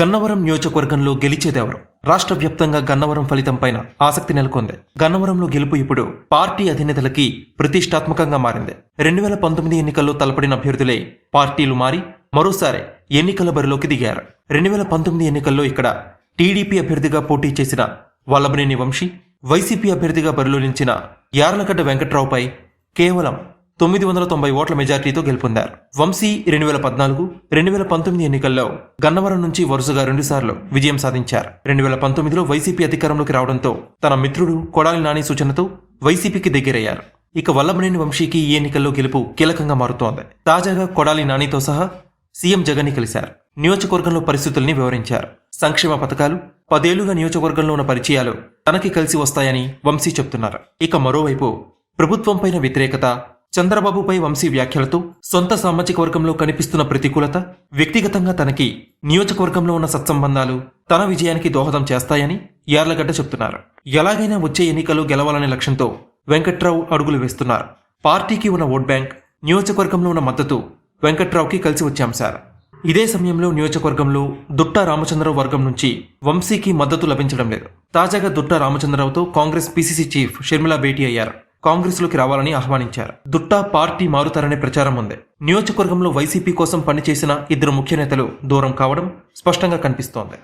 గన్నవరం నియోజకవర్గంలో గెలిచేదెవరు? రాష్ట్ర వ్యాప్తంగా గన్నవరం ఫలితం పైన ఆసక్తి నెలకొంది. గన్నవరంలో గెలుపు ఇప్పుడు పార్టీ అధినేతలకి ప్రతిష్టాత్మకంగా మారింది. రెండు వేల పంతొమ్మిది ఎన్నికల్లో తలపడిన అభ్యర్థులే పార్టీలు మారి మరోసారి ఎన్నికల బరిలోకి దిగారు. రెండు వేల పంతొమ్మిది ఎన్నికల్లో ఇక్కడ టీడీపీ అభ్యర్థిగా పోటీ చేసిన వల్లభనేని వంశీ వైసీపీ అభ్యర్థిగా బరిలో నిలిచిన యార్లగడ్డ వెంకట్రావుపై కేవలం తొమ్మిది వందల తొంభై ఓట్ల మెజార్టీతో గెలుపొందారు. వంశీ రెండు వేల పద్నాలుగు రెండు వేల పంతొమ్మిది ఎన్నికల్లో గన్నవరం నుంచి వరుసగా రెండుసార్లు విజయం సాధించారు. రెండు వేల పంతొమ్మిదిలో వైసీపీ అధికారంలోకి రావడంతో తన మిత్రుడు కొడాలి నాని సూచనతో వైసీపీకి దగ్గరయ్యారు. ఇక వల్లభనేని వంశీకి ఈ ఎన్నికల్లో గెలుపు కీలకంగా మారుతోంది. తాజాగా కొడాలి నానితో సహా సీఎం జగన్ని కలిశారు. నియోజకవర్గంలో పరిస్థితుల్ని వివరించారు. సంక్షేమ పథకాలు పదేళ్ళుగా నియోజకవర్గంలో ఉన్న పరిచయాలు తనకి కలిసి వస్తాయని వంశీ చెప్తున్నారు. ఇక మరోవైపు ప్రభుత్వంపైన వ్యతిరేకత చంద్రబాబుపై వంశీ వ్యాఖ్యలతో సొంత సామాజిక వర్గంలో కనిపిస్తున్న ప్రతికూలత వ్యక్తిగతంగా తనకి నియోజకవర్గంలో ఉన్న సత్సంబంధాలు తన విజయానికి దోహదం చేస్తాయని యార్లగడ్డ చెప్తున్నారు ఎలాగైనా వచ్చే ఎన్నికలు గెలవాలనే లక్ష్యంతో వెంకట్రావు అడుగులు వేస్తున్నారు. పార్టీకి ఉన్న ఓట్ బ్యాంక్ నియోజకవర్గంలో ఉన్న మద్దతు వెంకట్రావుకి కలిసి వచ్చే అంశాలు ఇదే సమయంలో నియోజకవర్గంలో దుట్టా రామచంద్రరావు వర్గం నుంచి వంశీకి మద్దతు లభించడం లేదు. తాజాగా దుట్టా రామచంద్రరావుతో కాంగ్రెస్ పీసీసీ చీఫ్ షర్మిల భేటీ అయ్యారు. కాంగ్రెస్లోకి రావాలని ఆహ్వానించారు. దుట్టా పార్టీ మారుతారనే ప్రచారం ఉంది. నియోజకవర్గంలో వైసీపీ కోసం పనిచేసిన ఇద్దరు ముఖ్య నేతలు దూరం కావడం స్పష్టంగా కనిపిస్తోంది.